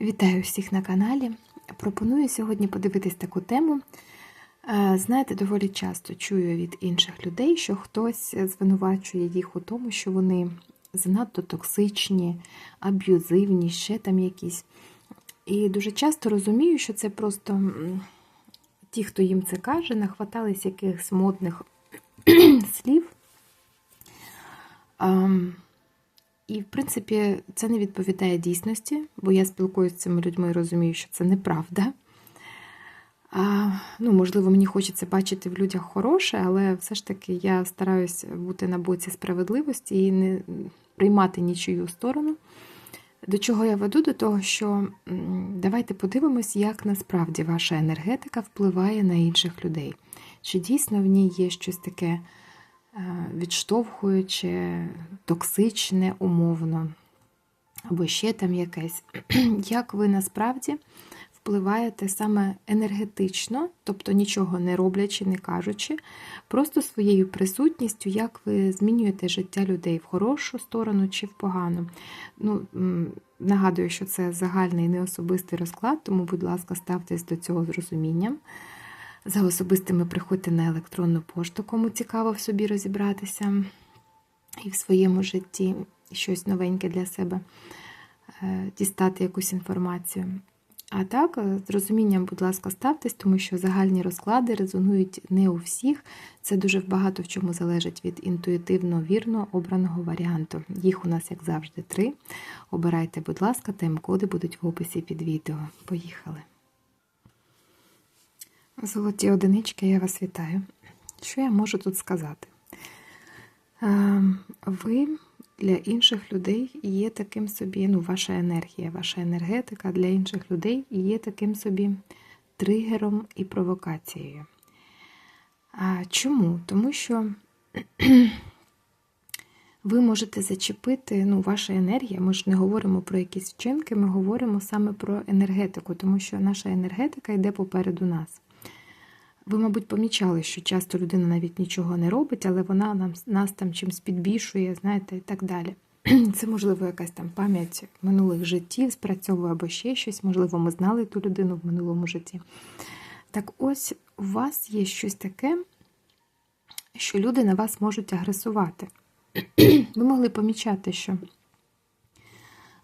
Вітаю всіх на каналі. Пропоную сьогодні подивитись таку тему. Е, Знаєте, доволі часто чую від інших людей, що хтось звинувачує їх у тому, що вони занадто токсичні, аб'юзивні, ще там якісь. І дуже часто розумію, що це просто ті, хто їм це каже, нахватались якихось модних слів. І, в принципі, це не відповідає дійсності, бо я спілкуюся з цими людьми і розумію, що це неправда. А, ну, Можливо, мені хочеться бачити в людях хороше, але все ж таки я стараюся бути на боці справедливості і не приймати нічию сторону. До чого я веду? До того, що давайте подивимось, як насправді ваша енергетика впливає на інших людей. Чи дійсно в ній є щось таке е, відштовхуюче, токсичне, умовно, або ще там якесь. Як ви насправді впливаєте саме енергетично, тобто нічого не роблячи, не кажучи, просто своєю присутністю, як ви змінюєте життя людей в хорошу сторону чи в погану. Ну, Нагадую, що це загальний неособистий розклад, тому, будь ласка, ставтесь до цього з розумінням. За особистими приходьте на електронну пошту, кому цікаво в собі розібратися і в своєму житті щось новеньке для себе е, дістати якусь інформацію. А так, е, з розумінням, будь ласка, ставтесь, тому що загальні розклади резонують не у всіх. Це дуже багато в чому залежить від інтуїтивно вірно обраного варіанту. Їх у нас, як завжди, три. Обирайте, будь ласка, тайм-коди будуть в описі під відео. Поїхали. Золоті одинички, я вас вітаю. Що я можу тут сказати? Ем, Ви для інших людей є таким собі, ну, ваша енергія, ваша енергетика для інших людей є таким собі тригером і провокацією. А Чому? Тому що ви можете зачепити, ну, ваша енергія, ми ж не говоримо про якісь вчинки, ми говоримо саме про енергетику, тому що наша енергетика йде попереду нас. Ви, мабуть, помічали, що часто людина навіть нічого не робить, але вона нам, нас там чимось підбільшує, знаєте, і так далі. Це, можливо, якась там пам'ять минулих життів спрацьовує або ще щось. Можливо, ми знали ту людину в минулому житті. Так ось у вас є щось таке, що люди на вас можуть агресувати. Ви могли помічати, що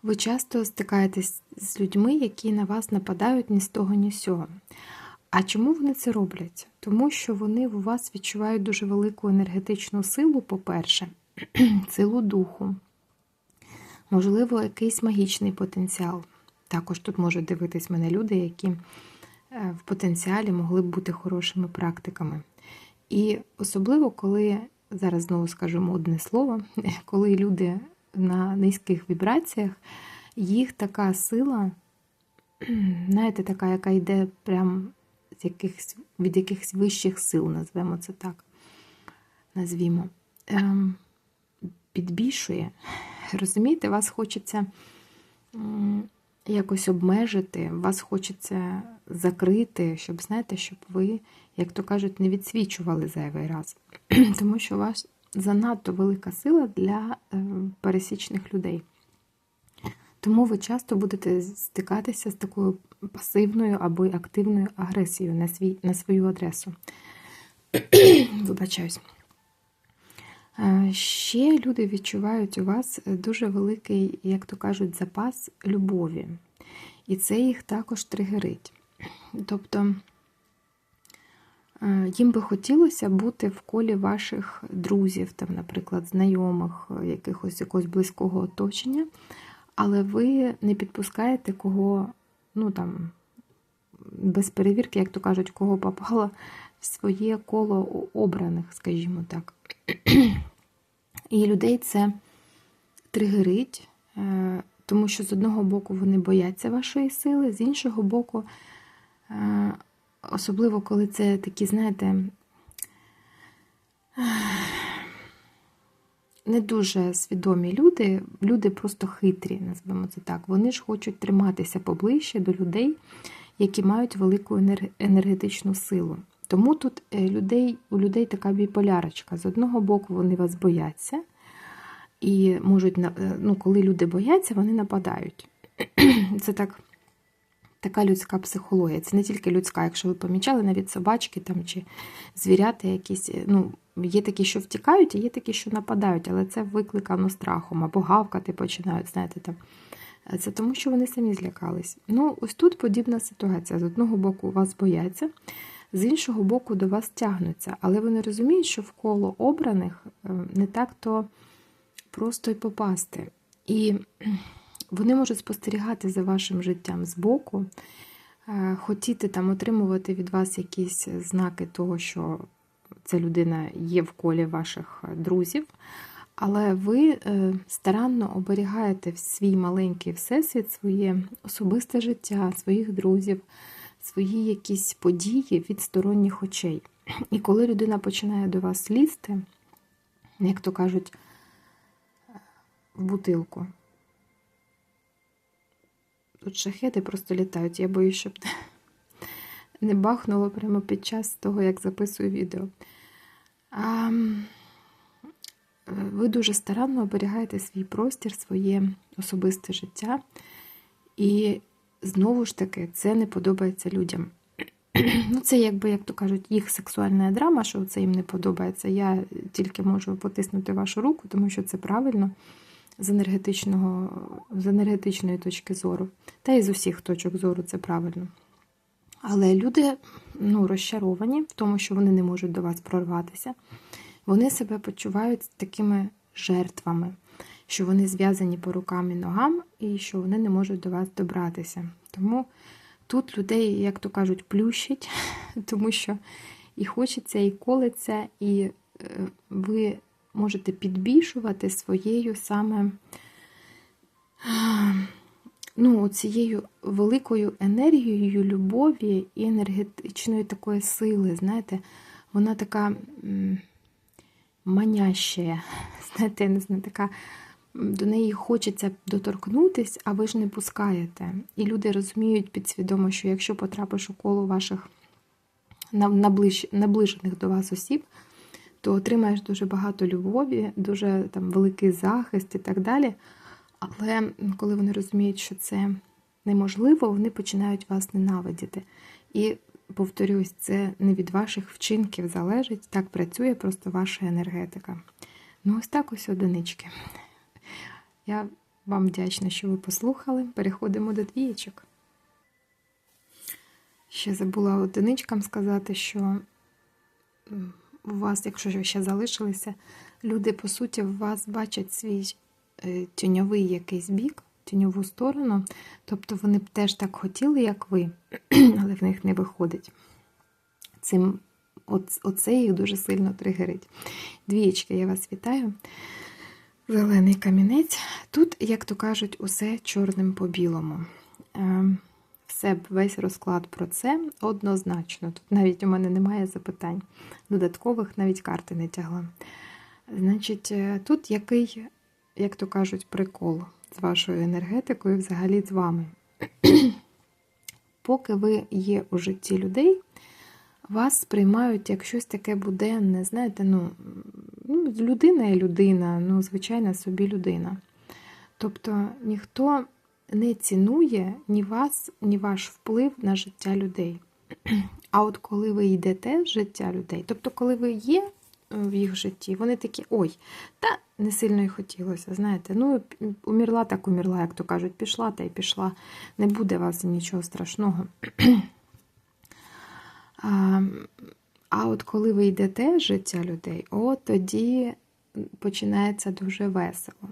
ви часто стикаєтесь з людьми, які на вас нападають ні з того, ні з цього. А чому вони це роблять? Тому що вони у вас відчувають дуже велику енергетичну силу, по-перше, силу духу, можливо, якийсь магічний потенціал. Також тут можуть дивитись мене люди, які е, в потенціалі могли б бути хорошими практиками. І особливо, коли, зараз знову скажу модне слово, коли люди на низьких вібраціях, їх така сила, знаєте, така, яка йде прям якихось, від якихось вищих сил, назвемо це так. Назвімо, ем, підбільшує. Розумієте, вас хочеться якось обмежити, вас хочеться закрити, щоб, знаєте, щоб ви, як то кажуть, не відсвічували зайвий раз. Тому що у вас занадто велика сила для е, пересічних людей. Тому ви часто будете стикатися з такою пасивною або активною агресією на свій, на свою адресу. Вибачаюсь. Ще люди відчувають у вас дуже великий, як то кажуть, запас любові. І це їх також тригерить. Тобто їм би хотілося бути в колі ваших друзів, там, наприклад, знайомих, якихось якогось близького оточення але ви не підпускаєте кого, ну там, без перевірки, як то кажуть, кого попало в своє коло обраних, скажімо так. І людей це тригерить, е, тому що з одного боку вони бояться вашої сили, з іншого боку, е, особливо коли це такі, знаєте, не дуже свідомі люди, люди просто хитрі, назвемо це так. Вони ж хочуть триматися поближче до людей, які мають велику енергетичну силу. Тому тут е, людей, у людей така біполярочка. З одного боку, вони вас бояться, і можуть, е, ну, коли люди бояться, вони нападають. Це так така людська психологія. Це не тільки людська, якщо ви помічали, навіть собачки там чи звірята якісь. Ну, є такі, що втікають, а є такі, що нападають, але це викликано страхом або гавкати починають, знаєте, там. Це тому, що вони самі злякались. Ну, ось тут подібна ситуація. З одного боку, вас бояться, з іншого боку, до вас тягнуться. Але вони розуміють, що в коло обраних е, не так-то просто й попасти. І вони можуть спостерігати за вашим життям збоку, е, хотіти там отримувати від вас якісь знаки того, що ця людина є в колі ваших друзів. Але ви е, старанно оберігаєте свій маленький всесвіт, своє особисте життя, своїх друзів, свої якісь події від сторонніх очей. І коли людина починає до вас лізти, як то кажуть, в бутилку. Тут шахети просто літають. Я боюсь, щоб не бахнуло прямо під час того, як записую відео. Ви дуже старанно оберігаєте свій простір, своє особисте життя. І знову ж таки, це не подобається людям. Ну, Це, якби, як то кажуть, їх сексуальна драма, що це їм не подобається. Я тільки можу потиснути вашу руку, тому що це правильно з енергетичного, з енергетичної точки зору. Та і з усіх точок зору це правильно. Але люди ну, розчаровані в тому, що вони не можуть до вас прорватися. Вони себе почувають такими жертвами, що вони зв'язані по рукам і ногам, і що вони не можуть до вас добратися. Тому тут людей, як то кажуть, плющить, тому що і хочеться, і колеться, і ви можете підбільшувати своєю саме ну, цією великою енергією любові і енергетичної такої сили. Знаєте, вона така маняща, знаєте, не знаю, така. До неї хочеться доторкнутись, а ви ж не пускаєте. І люди розуміють підсвідомо, що якщо потрапиш у коло ваших наближених до вас осіб, то отримаєш дуже багато любові, дуже там великий захист і так далі. Але коли вони розуміють, що це неможливо, вони починають вас ненавидіти. І повторюсь, це не від ваших вчинків залежить, так працює просто ваша енергетика. Ну, ось так ось одинички. Я вам вдячна, що ви послухали. Переходимо до двієчок. Ще забула одиничкам сказати, що у вас, якщо ще залишилися, люди, по суті, в вас бачать свій тіньовий якийсь бік, тіньову сторону. Тобто вони б теж так хотіли, як ви, але в них не виходить. Цим Оце їх дуже сильно тригерить. Двієчки, я вас вітаю. Зелений камінець. Тут, як то кажуть, усе чорним по білому. Ем, все, весь розклад про це однозначно. Тут навіть у мене немає запитань. Додаткових навіть карти не тягла. Значить, е, тут який, як то кажуть, прикол з вашою енергетикою, взагалі з вами. Поки ви є у житті людей, вас сприймають як щось таке буденне, знаєте, ну, ну людина є людина, ну, звичайна собі людина. Тобто ніхто не цінує ні вас, ні ваш вплив на життя людей. А от коли ви йдете в життя людей, тобто, коли ви є в їх житті, вони такі, ой, та не сильно й хотілося. Знаєте, ну, умірла так умірла, як то кажуть, пішла та й пішла. Не буде вас нічого страшного. А а от коли ви йдете життя людей, от тоді починається дуже весело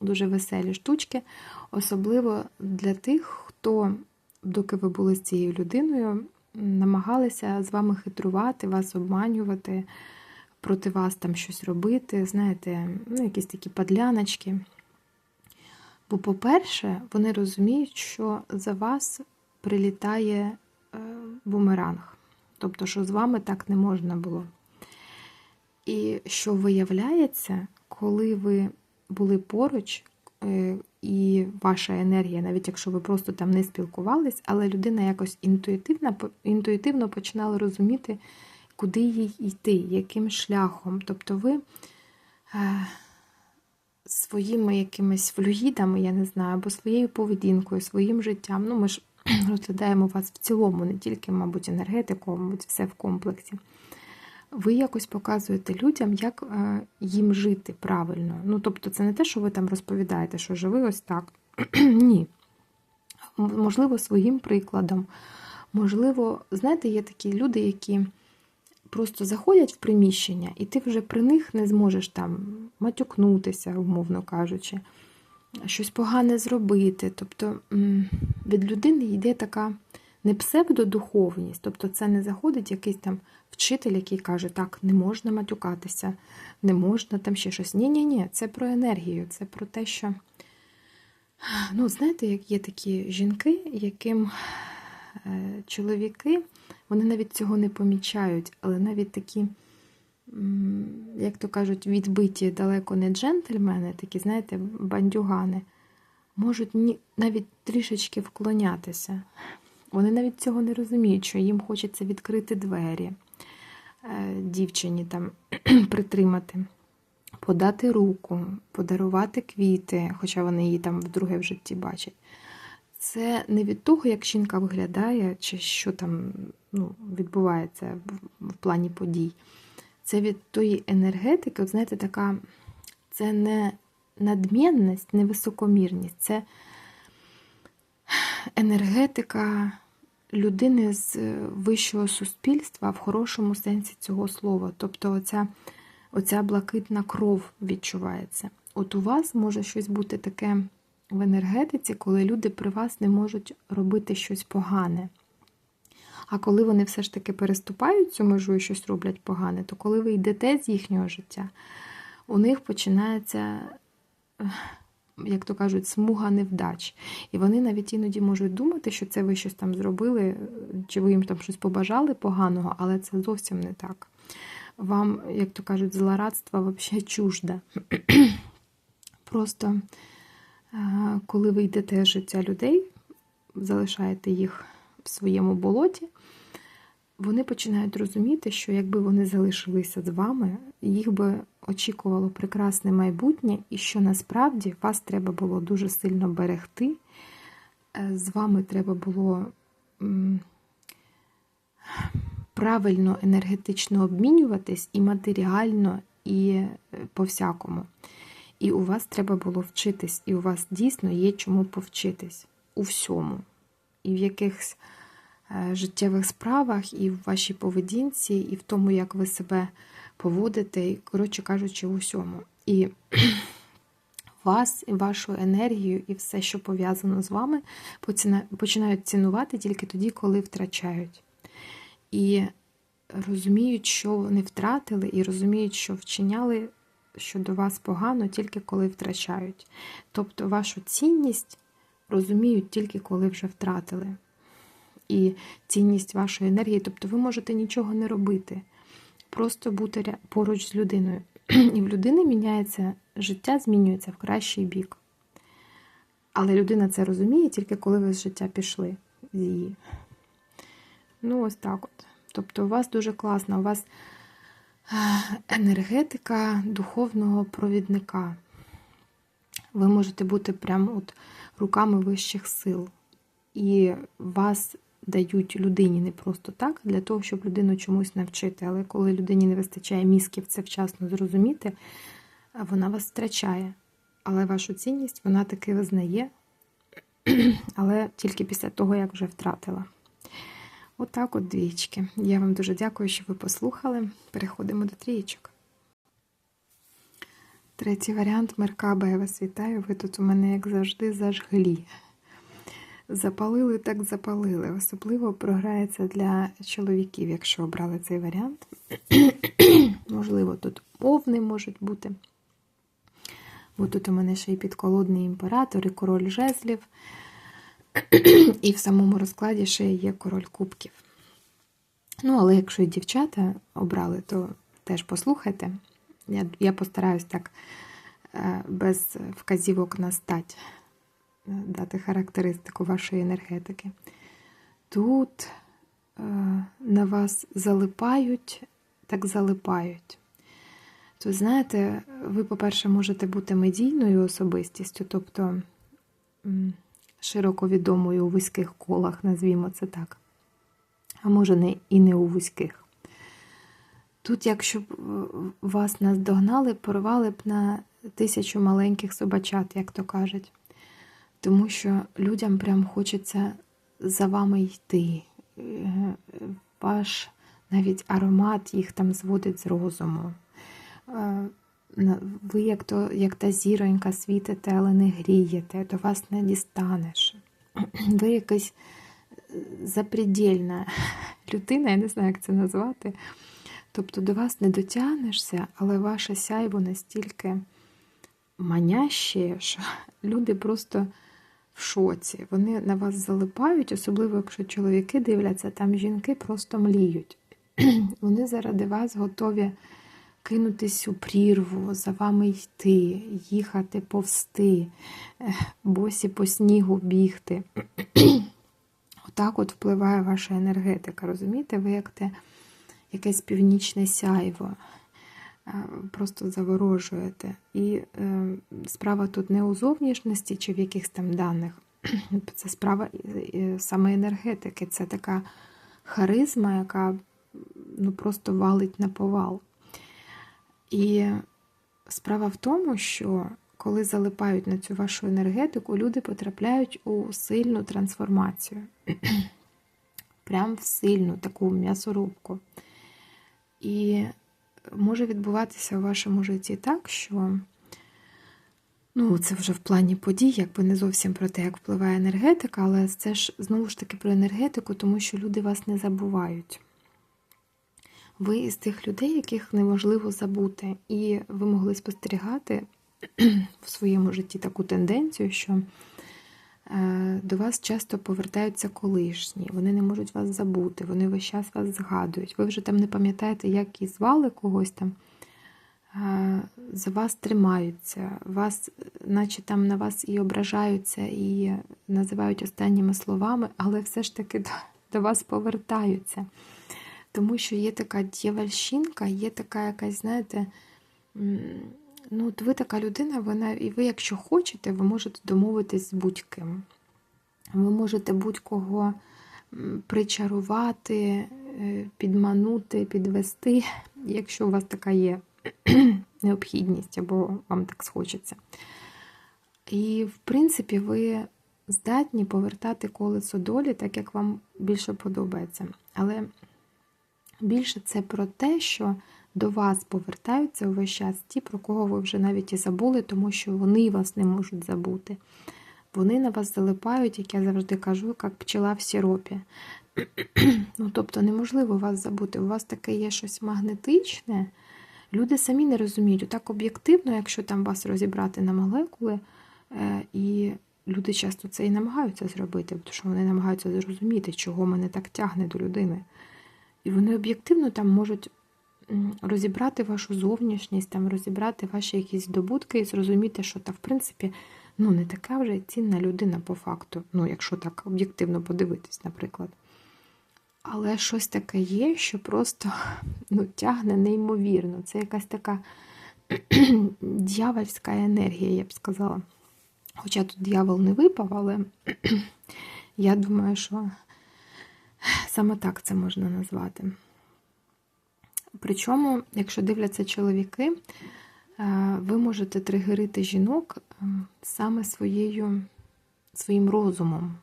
дуже веселі штучки, особливо для тих, хто, доки ви були з цією людиною, намагалися з вами хитрувати, вас обманювати, проти вас там щось робити, знаєте, ну, якісь такі падляночки. Бо, по-перше, вони розуміють, що за вас прилітає е, бумеранг. Тобто, що з вами так не можна було. І що виявляється, коли ви були поруч, е, і ваша енергія, навіть якщо ви просто там не спілкувались, але людина якось інтуїтивно, інтуїтивно починала розуміти, куди їй йти, яким шляхом. Тобто ви е, своїми якимись флюїдами, я не знаю, або своєю поведінкою, своїм життям. Ну, ми ж розглядаємо вас в цілому, не тільки, мабуть, енергетику, мабуть, все в комплексі. Ви якось показуєте людям, як е, їм жити правильно. Ну, тобто, це не те, що ви там розповідаєте, що живи ось так. Ні. Можливо, своїм прикладом. Можливо, знаєте, є такі люди, які просто заходять в приміщення, і ти вже при них не зможеш там матюкнутися, умовно кажучи, щось погане зробити. Тобто від людини йде така не псевдодуховність, тобто це не заходить якийсь там вчитель, який каже, так, не можна матюкатися, не можна там ще щось. Ні-ні-ні, це про енергію, це про те, що. Ну, знаєте, як є такі жінки, яким е, чоловіки, вони навіть цього не помічають, але навіть такі, як то кажуть, відбиті далеко не джентльмени, такі, знаєте, бандюгани, можуть навіть трішечки вклонятися. Вони навіть цього не розуміють, що їм хочеться відкрити двері е, дівчині там притримати, подати руку, подарувати квіти, хоча вони її там вдруге в житті бачать. Це не від того, як жінка виглядає, чи що там ну, відбувається в, плані подій. Це від тої енергетики, знаєте, така, це не надмінність, не високомірність, це енергетика людини з вищого суспільства в хорошому сенсі цього слова. Тобто оця, оця блакитна кров відчувається. От у вас може щось бути таке в енергетиці, коли люди при вас не можуть робити щось погане. А коли вони все ж таки переступають цю межу і щось роблять погане, то коли ви йдете з їхнього життя, у них починається, як то кажуть, смуга невдач. І вони навіть іноді можуть думати, що це ви щось там зробили, чи ви їм там щось побажали поганого, але це зовсім не так. Вам, як то кажуть, злорадство взагалі чужде. Просто коли ви йдете з життя людей, залишаєте їх в своєму болоті, вони починають розуміти, що якби вони залишилися з вами, їх би очікувало прекрасне майбутнє, і що насправді вас треба було дуже сильно берегти. Е, З вами треба було правильно енергетично обмінюватись і матеріально, і е, по-всякому. І у вас треба було вчитись, і у вас дійсно є чому повчитись у всьому. І в якихось е, життєвих справах, і в вашій поведінці, і в тому, як ви себе поводите, і, коротше кажучи, у всьому. І вас, і вашу енергію, і все, що пов'язано з вами, починають цінувати тільки тоді, коли втрачають. І розуміють, що вони втратили, і розуміють, що вчиняли щодо вас погано, тільки коли втрачають. Тобто вашу цінність розуміють тільки коли вже втратили. І цінність вашої енергії, тобто ви можете нічого не робити, просто бути поруч з людиною. І в людини міняється життя, змінюється в кращий бік. Але людина це розуміє тільки коли ви з життя пішли з її. Ну, ось так от. Тобто, у вас дуже класно, у вас енергетика духовного провідника. Ви можете бути прямо от руками вищих сил. І вас дають людині не просто так, для того, щоб людину чомусь навчити. Але коли людині не вистачає мізків це вчасно зрозуміти, вона вас втрачає. Але вашу цінність вона таки визнає, але тільки після того, як вже втратила. Отак от, двічки. Я вам дуже дякую, що ви послухали. Переходимо до трієчок. Третій варіант Меркаба, я вас вітаю. Ви тут у мене, як завжди, зажглі. Запалили, так запалили. Особливо програється для чоловіків, якщо обрали цей варіант. Можливо, тут овни можуть бути. Бо тут у мене ще й підколодний імператор, і король жезлів. І в самому розкладі ще є король кубків. Ну, але якщо і дівчата обрали, то теж послухайте. Я, я постараюсь так е, без вказівок на стать е, дати характеристику вашої енергетики. Тут е, на вас залипають, так залипають. То знаєте, ви, по-перше, можете бути медійною особистістю, тобто широко відомою у вузьких колах, назвімо це так. А може, не, і не у вузьких. Тут, якщо б е, вас наздогнали, порвали б на тисячу маленьких собачат, як то кажуть. Тому що людям прям хочеться за вами йти. Е, Ваш навіть аромат їх там зводить з розуму. Ви як, то, як та зіронька світите, але не грієте, до вас не дістанеш. Ви якась е, запредельна людина, я не знаю, як це назвати. Тобто до вас не дотягнешся, але ваше сяйво настільки маняще, що люди просто в шоці. Вони на вас залипають, особливо якщо чоловіки дивляться, там жінки просто мліють. Вони заради вас готові кинутись у прірву, за вами йти, їхати, повсти, босі по снігу бігти. Отак от впливає ваша енергетика. Розумієте, ви як те якесь північне сяйво. е, Просто заворожуєте. І е, справа тут не у зовнішності чи в якихось там даних. Це справа е, саме енергетики. Це така харизма, яка ну, просто валить на повал. І справа в тому, що коли залипають на цю вашу енергетику, люди потрапляють у сильну трансформацію. Прям в сильну таку м'ясорубку. І може відбуватися у вашому житті так, що ну, це вже в плані подій, якби не зовсім про те, як впливає енергетика, але це ж знову ж таки про енергетику, тому що люди вас не забувають. Ви із тих людей, яких неможливо забути. І ви могли спостерігати в своєму житті таку тенденцію, що е, до вас часто повертаються колишні, вони не можуть вас забути, вони весь час вас згадують. Ви вже там не пам'ятаєте, як і звали когось там, е, за вас тримаються, вас, наче там на вас і ображаються, і називають останніми словами, але все ж таки до, до вас повертаються. Тому що є така дьявольщинка, є така якась, знаєте, ну, от ви така людина, вона, і ви, якщо хочете, ви можете домовитись з будь-ким. Ви можете будь-кого причарувати, е, підманути, підвести, якщо у вас така є необхідність, або вам так схочеться. І, в принципі, ви здатні повертати колесо долі так, як вам більше подобається. Але більше це про те, що до вас повертаються увесь час ті, про кого ви вже навіть і забули, тому що вони вас не можуть забути. Вони на вас залипають, як я завжди кажу, як пчела в сіропі. ну, тобто неможливо вас забути. У вас таке є щось магнетичне. Люди самі не розуміють. Отак об'єктивно, якщо там вас розібрати на молекули, е, і люди часто це і намагаються зробити, тому що вони намагаються зрозуміти, чого мене так тягне до людини. І вони об'єктивно там можуть розібрати вашу зовнішність, там розібрати ваші якісь здобутки і зрозуміти, що та, в принципі, ну, не така вже цінна людина по факту. Ну, якщо так об'єктивно подивитись, наприклад. Але щось таке є, що просто ну, тягне неймовірно. Це якась така дьявольська енергія, я б сказала. Хоча тут дьявол не випав, але я думаю, що саме так це можна назвати. Причому, якщо дивляться чоловіки, е, ви можете тригерити жінок е, саме своєю, своїм розумом.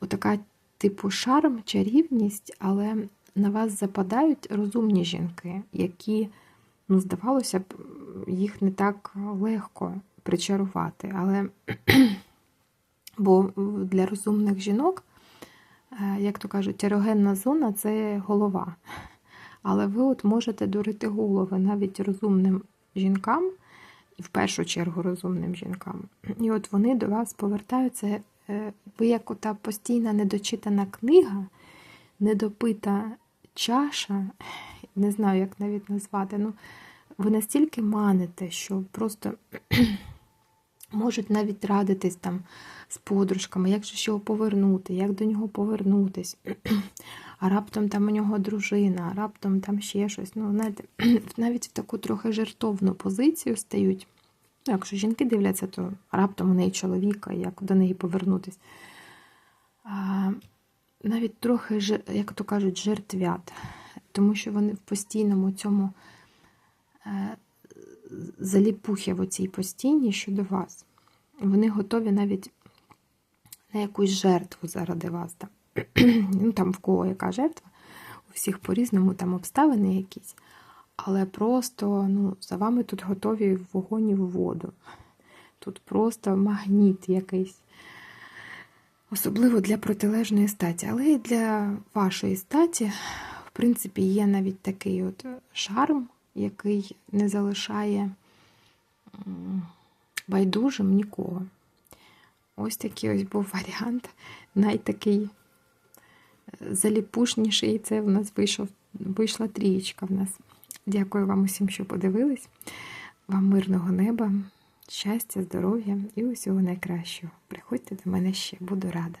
Отака типу шарм, чарівність, але на вас западають розумні жінки, які, ну, здавалося б, їх не так легко причарувати. Але бо для розумних жінок, як то кажуть, ерогенна зона це голова. Але ви от можете дурити голови навіть розумним жінкам, і в першу чергу розумним жінкам. І от вони до вас повертаються. е, Ви як ота постійна недочитана книга, недопита чаша, не знаю, як навіть назвати. Ну, ви настільки маните, що просто можуть навіть радитись там з подружками, як же його повернути, як до нього повернутись. А раптом там у нього дружина, а раптом там ще щось. Ну, знаєте, навіть в таку трохи жертовну позицію стають. Ну, якщо жінки дивляться, то раптом у неї чоловіка, як до неї повернутись. А, навіть трохи, як то кажуть, жертвят, тому що вони в постійному цьому е, заліпухи в оцій постійній щодо вас. Вони готові навіть на якусь жертву заради вас. Там. ну, там в кого яка жертва, у всіх по-різному там обставини якісь. Але просто ну, за вами тут готові в вогонь і в воду. Тут просто магніт якийсь. Особливо для протилежної статі. Але і для вашої статі, в принципі, є навіть такий от шарм, який не залишає байдужим нікого. Ось такий ось був варіант, найтакий е, заліпушніший. Це в нас вийшов, вийшла трієчка в нас. Дякую вам усім, що подивились. Вам мирного неба, щастя, здоров'я і усього найкращого. Приходьте до мене ще, буду рада.